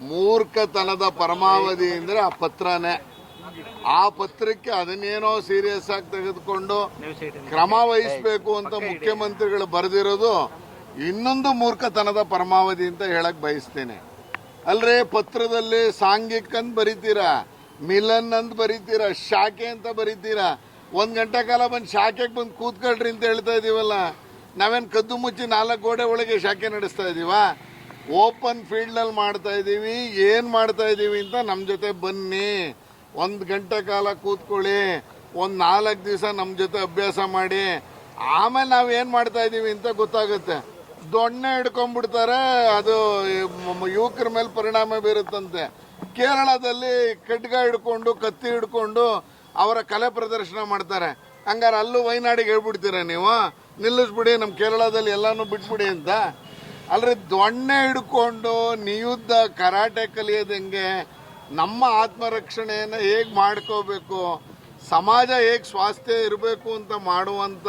ಮೂರ್ಖತನದ ಪರಮಾವಧಿ ಅಂದ್ರೆ ಆ ಪತ್ರನೇ. ಆ ಪತ್ರಕ್ಕೆ ಅದನ್ನೇನೋ ಸೀರಿಯಸ್ ಆಗಿ ತೆಗೆದುಕೊಂಡು ಕ್ರಮ ವಹಿಸಬೇಕು ಅಂತ ಮುಖ್ಯಮಂತ್ರಿಗಳು ಬರೆದಿರೋದು ಇನ್ನೊಂದು ಮೂರ್ಖತನದ ಪರಮಾವಧಿ ಅಂತ ಹೇಳಕ್ ಬಯಸ್ತೇನೆ. ಅಲ್ರೇ ಪತ್ರದಲ್ಲಿ ಸಾಂಘಿಕ್ ಅಂತ ಬರೀತೀರಾ ಮಿಲನ್ ಅಂತ ಬರೀತೀರಾ ಶಾಖೆ ಅಂತ ಬರೀತೀರಾ? ಒಂದ್ ಗಂಟೆ ಕಾಲ ಬಂದು ಶಾಖೆಗೆ ಬಂದು ಕೂತ್ಕೊಳ್ರಿ ಅಂತ ಹೇಳ್ತಾ ಇದೀವಲ್ಲ. ನಾವೇನ್ ಕದ್ದು ಮುಚ್ಚಿ ನಾಲ್ಕು ಗೋಡೆ ಒಳಗೆ ಶಾಖೆ ನಡೆಸ್ತಾ ಇದೀವಾ? ಓಪನ್ ಫೀಲ್ಡ್ನಲ್ಲಿ ಮಾಡ್ತಾ ಇದ್ದೀವಿ, ಏನು ಮಾಡ್ತಾ ಇದ್ದೀವಿ ಅಂತ ನಮ್ಮ ಜೊತೆ ಬನ್ನಿ. ಒಂದು ಗಂಟೆ ಕಾಲ ಕೂತ್ಕೊಳ್ಳಿ, ಒಂದು ನಾಲ್ಕು ದಿವಸ ನಮ್ಮ ಜೊತೆ ಅಭ್ಯಾಸ ಮಾಡಿ. ಆಮೇಲೆ ನಾವು ಏನು ಮಾಡ್ತಾ ಇದ್ದೀವಿ ಅಂತ ಗೊತ್ತಾಗುತ್ತೆ. ದೊಣ್ಣೆ ಹಿಡ್ಕೊಂಡ್ಬಿಡ್ತಾರೆ, ಅದು ಯುವಕರ ಮೇಲೆ ಪರಿಣಾಮ ಬೀರುತ್ತಂತೆ. ಕೇರಳದಲ್ಲಿ ಖಡ್ಗ ಹಿಡ್ಕೊಂಡು, ಕತ್ತಿ ಹಿಡ್ಕೊಂಡು ಅವರ ಕಲೆ ಪ್ರದರ್ಶನ ಮಾಡ್ತಾರೆ. ಹಂಗಾರೆ ಅಲ್ಲೂ ವೈನಾಡಿಗೆ ಹೇಳ್ಬಿಡ್ತೀರ ನೀವು? ನಿಲ್ಲಿಸ್ಬಿಡಿ ನಮ್ಮ ಕೇರಳದಲ್ಲಿ ಎಲ್ಲಾನು ಬಿಟ್ಬಿಡಿ ಅಂತ. ಅಲ್ರಿ, ದೊಣ್ಣೆ ಹಿಡ್ಕೊಂಡು ನಿಯುದ್ಧ ಕರಾಟೆ ಕಲಿಯೋದಂಗೆ ನಮ್ಮ ಆತ್ಮರಕ್ಷಣೆಯನ್ನು ಹೇಗೆ ಮಾಡ್ಕೋಬೇಕು, ಸಮಾಜ ಹೇಗೆ ಸ್ವಾಸ್ಥ್ಯ ಇರಬೇಕು ಅಂತ ಮಾಡುವಂತ,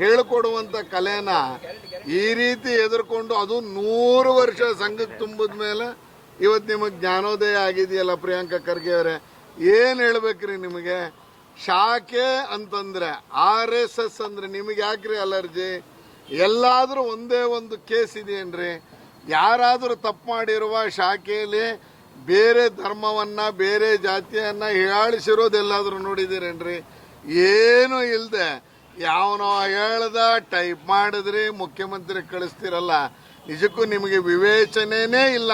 ಹೇಳ್ಕೊಡುವಂತ ಕಲೆನ ಈ ರೀತಿ ಎದುರ್ಕೊಂಡು ಅದು ನೂರು ವರ್ಷ ಸಂಘಕ್ಕೆ ತುಂಬಿದ ಮೇಲೆ ಇವತ್ತು ನಿಮಗೆ ಜ್ಞಾನೋದಯ ಆಗಿದೆಯಲ್ಲ ಪ್ರಿಯಾಂಕಾ ಖರ್ಗೆ ಅವರೇ. ಏನು ಹೇಳ್ಬೇಕ್ರಿ ನಿಮಗೆ? ಶಾಖೆ ಅಂತಂದ್ರೆ ಆರ್ ಎಸ್ ಎಸ್ ಅಂದ್ರೆ ನಿಮಗೆ ಯಾಕ್ರಿ ಅಲರ್ಜಿ? ಎಲ್ಲಾದ್ರೂ ಒಂದೇ ಒಂದು ಕೇಸ್ ಇದೆಯೇನ್ರಿ ಯಾರಾದರೂ ತಪ್ಪು ಮಾಡಿರುವ ಶಾಖೆಯಲ್ಲಿ ಬೇರೆ ಧರ್ಮವನ್ನು, ಬೇರೆ ಜಾತಿಯನ್ನು ಹೇಳಿಸಿರೋದೆಲ್ಲಾದರೂ ನೋಡಿದ್ದೀರೇನ್ರಿ ಏನು ಇಲ್ಲದೆ ಯಾವನೋ ಹೇಳ್ದ ಟೈಪ್ ಮಾಡಿದ್ರಿ, ಮುಖ್ಯಮಂತ್ರಿ ಕಳಿಸ್ತಿರಲ್ಲ. ನಿಜಕ್ಕೂ ನಿಮಗೆ ವಿವೇಚನೆನೇ ಇಲ್ಲ.